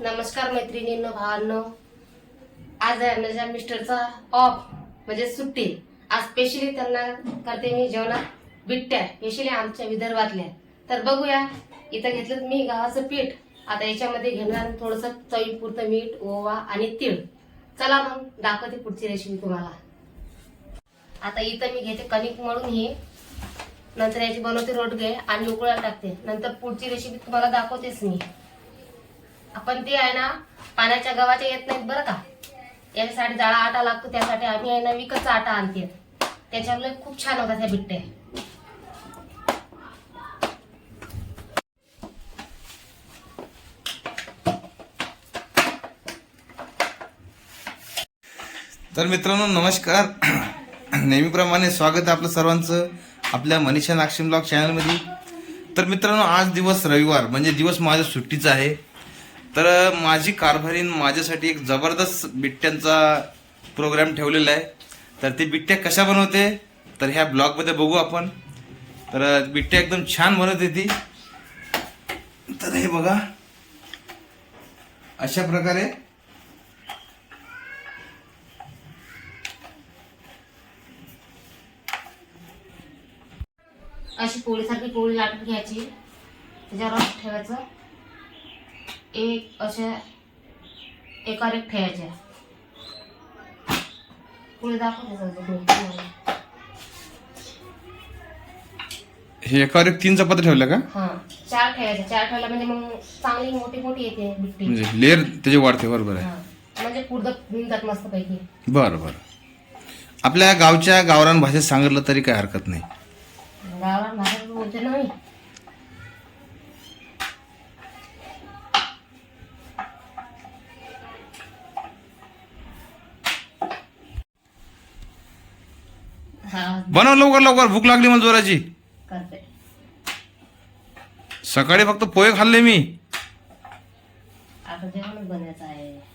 नमस्कार मैत्रिणींनो भावांनो. आज आहे माझ्या मिस्टरचा ऑफ म्हणजे सुट्टी. आज स्पेशली त्यांना करते मी जेवणात बिट्ट्या स्पेशली आमच्या विदर्भातल्या. तर बघूया इथं घेतलं मी गव्हाचं पीठ. आता याच्यामध्ये घेणार थोडंसं चवीपुरतं मीठ ओवा आणि तीळ. चला मग दाखवते पुढची रेसिपी तुम्हाला. आता इथं मी घेते कणिक मळून हे. नंतर याची बनवते रोटगे आणि उकळा टाकते. नंतर पुढची रेसिपी तुम्हाला दाखवतेच मी. आपण ते आहे ना पाण्याच्या गव्हाच्या येत नाहीत बरं का. याच्यासाठी जाळा आटा लागतो त्यासाठी आम्ही आहे ना विकतचा आटा आणते. त्याच्यामुळे खूप छान होतात ह्या बिट्टे. तर मित्रांनो नमस्कार. नेहमीप्रमाणे स्वागत आहे आपलं सर्वांचं आपल्या मनीषा नागशिम ब्लॉग चॅनलमध्ये. तर मित्रांनो आज दिवस रविवार म्हणजे दिवस माझ्या सुट्टीचा आहे. तर माझी कारभारीन माझ्यासाठी एक जबरदस्त बिट्ट्यांचा प्रोग्राम ठेवलेला आहे. तर ते बिट्ट्या कशा बनवते? तर ह्या ब्लॉगमध्ये बघू आपण. तर बिट्ट्या एकदम छान बनवते ती. तर हे बघा. अशा प्रकारे. अशी पोळीसारखी पोळी लाटून घ्यायची. त्याच्यावर ठेवायचं. एक अशा एकावर एक ठेवायच्या पोळी दाखवते हे एकावर एक तीन चपात्या ठेवल्या का? हा चार ठेवायच्या चार ठेवल्या म्हणजे मग चांगली मोठी मोठी येते बिट्टी. म्हणजे लेअर त्याची वाढते बरोबर आहे. हा. म्हणजे कुडदत निघतात मस्त पैकी बरं बरं. आपल्या गावच्या गावरान भाषेत सांगितलं तरी काही हरकत नाही. गावाला भाषा बोलते ना मी. बनव लवकर लवकर. भूक लागली मला जोराची. सकाळी फक्त पोहे खाल्ले मी. आता जेवणच बनायचं आहे.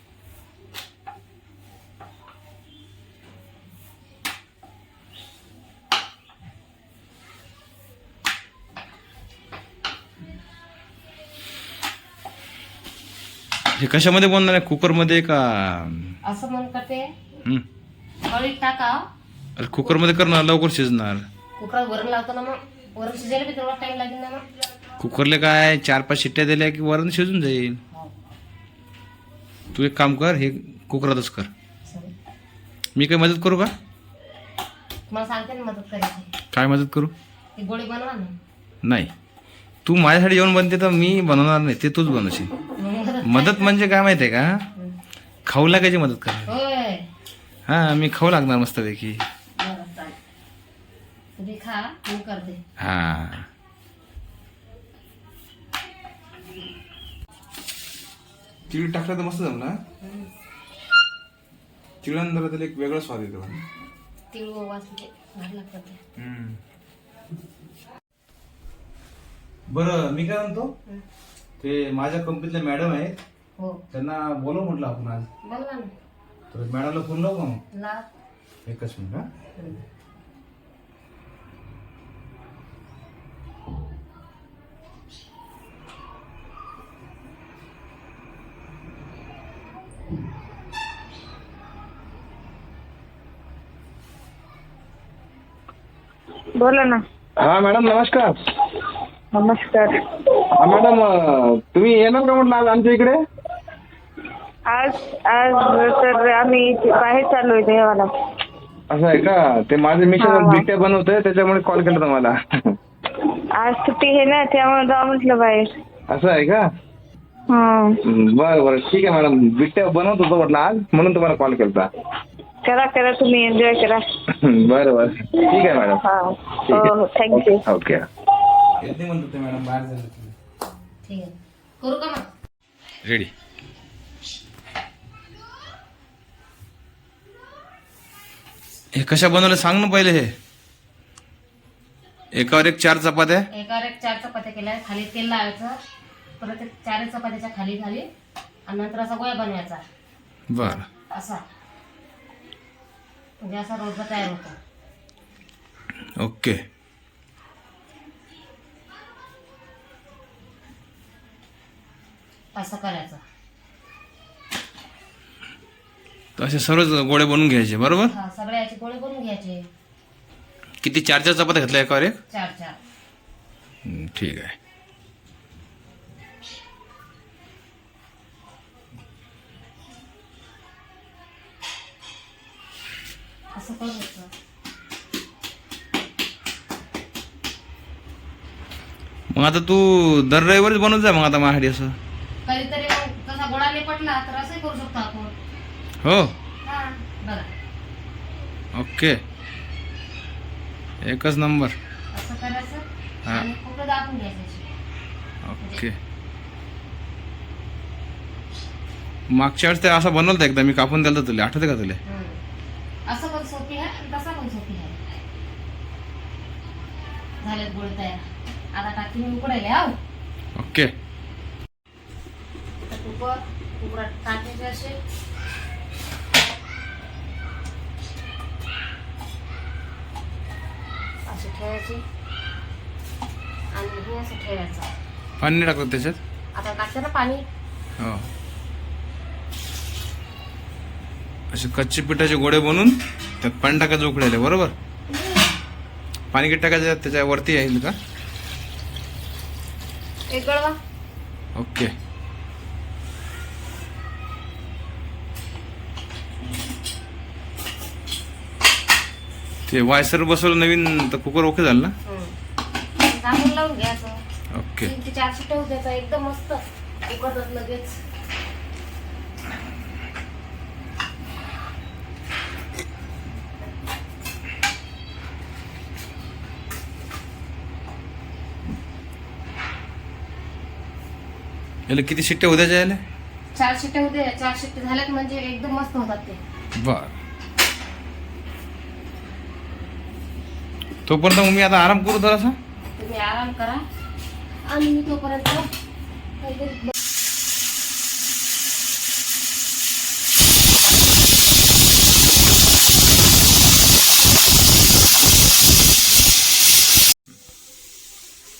हे कशामध्ये बनणार आहे? कुकरमध्ये का? असं करते. हं. टाका अरे कुकरमध्ये करणार लवकर शिजणार. कुकरात वरण लावतो ना मग. वरण शिजायला बी तेवढा टाइम लागेल ना मग. कुकरले काय चार पाच शिट्ट्या दिल्या की वरण शिजून जाईल. हो. तू एक काम कर हे कुकरातच कर. सॉरी. मी काही मदत करू का? तुम्हाला सांगते ना मदत करायची. काय मदत करू? ती गोळी बनवा ना. नाही. तू माझ्यासाठी जेवण बनते तर मी बनवणार नाही ते तूच बनवशील. मग मदत मदत म्हणजे काय माहिती आहे का? हं. खाऊ लागायची मदत कर होय. हा मी खाऊ लागणार मस्तपैकी. खा मी करते. हा. तिळ टाकलं तर मस्त जमलं हा? हं. तिळानं जरा त्याला एक वेगळा स्वाद येतो. तीळ ओवा असले भारी लागतात ते. बरं मी काय म्हणतो? हं. ते माझ्या कंपनीतल्या मॅडम आहेत. हो. त्यांना बोलव म्हटलं आपण आज. बोलवा ना. तर मॅडमला फोन लावू का मग? ला. एकच मिनिट हा. हं. बोला ना. हा मॅडम नमस्कार. नमस्कार. हा मॅडम अं, तुम्ही येणार का म्हटलं आज आमच्या इकडे? आज आज तर आम्ही बाहेर चाललोय देवाला. असं आहे का? ते माझे हा, मिशन हा. बिट्या बनवतोय त्याच्यामुळे कॉल केला तुम्हाला. आज सुट्टी आहे ना त्यामुळे जाऊ म्हटलं बाहेर. असं आहे का? हं. बरं बरं. ठीक आहे मॅडम. बिट्या बनवत होतो म्हटलं आज म्हणून तुम्हाला कॉल केला करा करा तुम्ही एन्जॉय करा. बरं बरं ठीक आहे मॅडम. हा. ठीक हो हो थँक्यू आहे ओके येत नाही म्हणतो ते मॅडम बाहेर झालं ठीक आहे. करू का मग? रेडी हे कशा बनवलं सांग ना पहिले हे. एकावर एक चार चपात्या. एकावर एक चार चपात्या केल्या खाली तेल लावायचं. परत एक चार चपात्याच्या खाली खाली आणि नंतर असा गोळा बनवायचा. बर. असा. म्हणजे असा तयार होतो. ओके. असं करायचं. तर असे सर्वच गोळे बनवून घ्यायचे बरोबर? गोळे घ्यायचे. किती चार चार चपात घातल्या एकावर एक? चार चार ठीक आहे. असं करायचं मग आता तू दर रविवारीच बनवत जा मग आता माझ्यासाठी असं. कधीतरी मग तसा नाही पटला तर असंही करू शकतो आपण. हो. हा बघा. ओके. एकच नंबर. असं करायचं हा. आणि खूप दाबून घ्यायचं. अशी. ओके. मागच्या वेळेस ते असं बनवलं एकदा मी कापून दिलं तुला. आठवते का तुला? हम्म. पण सोपी आहे आणि तसा पण सोपी आहे झालेत गोळे तयार. आता टाकी मी उकडायला हा ओके. कुकर कुकरात टाकायचे असे. असे ठेवायचे. आणि हे असं ठेवायचं. पाणी टाकलं त्याच्यात? आता टाकते ना पाणी. हो. असे कच्चे पिठाचे गोळे बनवून त्यात पाणी टाकायचं उकडायला बरोबर? पाणी किती टाकायचं त्याच्यावरती येईल का? ओके. ते वायसर बसवलं नवीन तर कुकर ओके झालं ना? घ्यायचं ओके. तीन ते चार शिट्ट्या होऊ द्यायचा एकदम मस्त. उकडतात लगेच. याला किती शिट्ट्या उद्याच्या यायला चार शिट्ट्या होऊ द्या. चार शिट्ट्या झाल्यात म्हणजे एकदम मस्त होतात ते. बर. तोपर्यंत मग मी आता आराम करू जरासा? तुम्ही आराम करा. आणि मी तोपर्यंत काहीतरी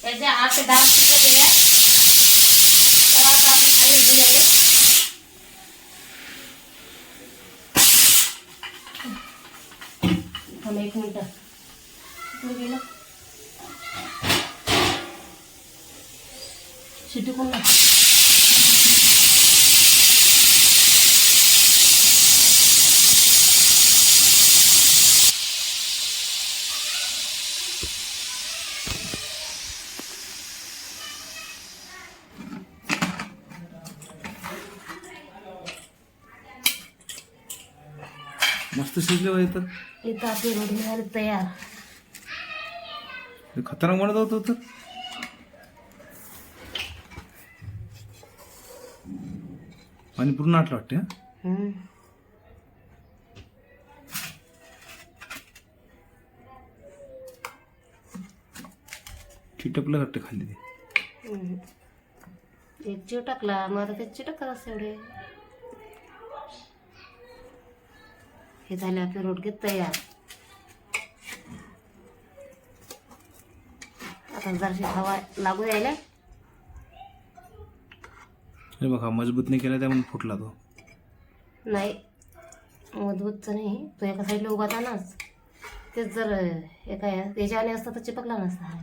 याचे आठ ते थांब एक मिनिट कुठे गेलं शिटी कोण ना मस्त शिजले हो तर इथं आपली रोटी झाली तयार हे खतरनाक बनत होतं तर पाणी पूर्ण आटलं वाटते हा? हम्म. चिटकलं वाटते खाली ते हम्म. एक जीव टाकला मग आता ते चिटकत असते एवढे हे झाले आपले रोडगे तयार. आता जराशी हवा लागू द्यायला हे बघा मजबूत नाही केला त्यामुळे फुटला तो. नाही मजबूतचं नाही. तो एका साईडला उभा होता नाच तेच जर एका याच्याने असतं तर चिपकला नसता.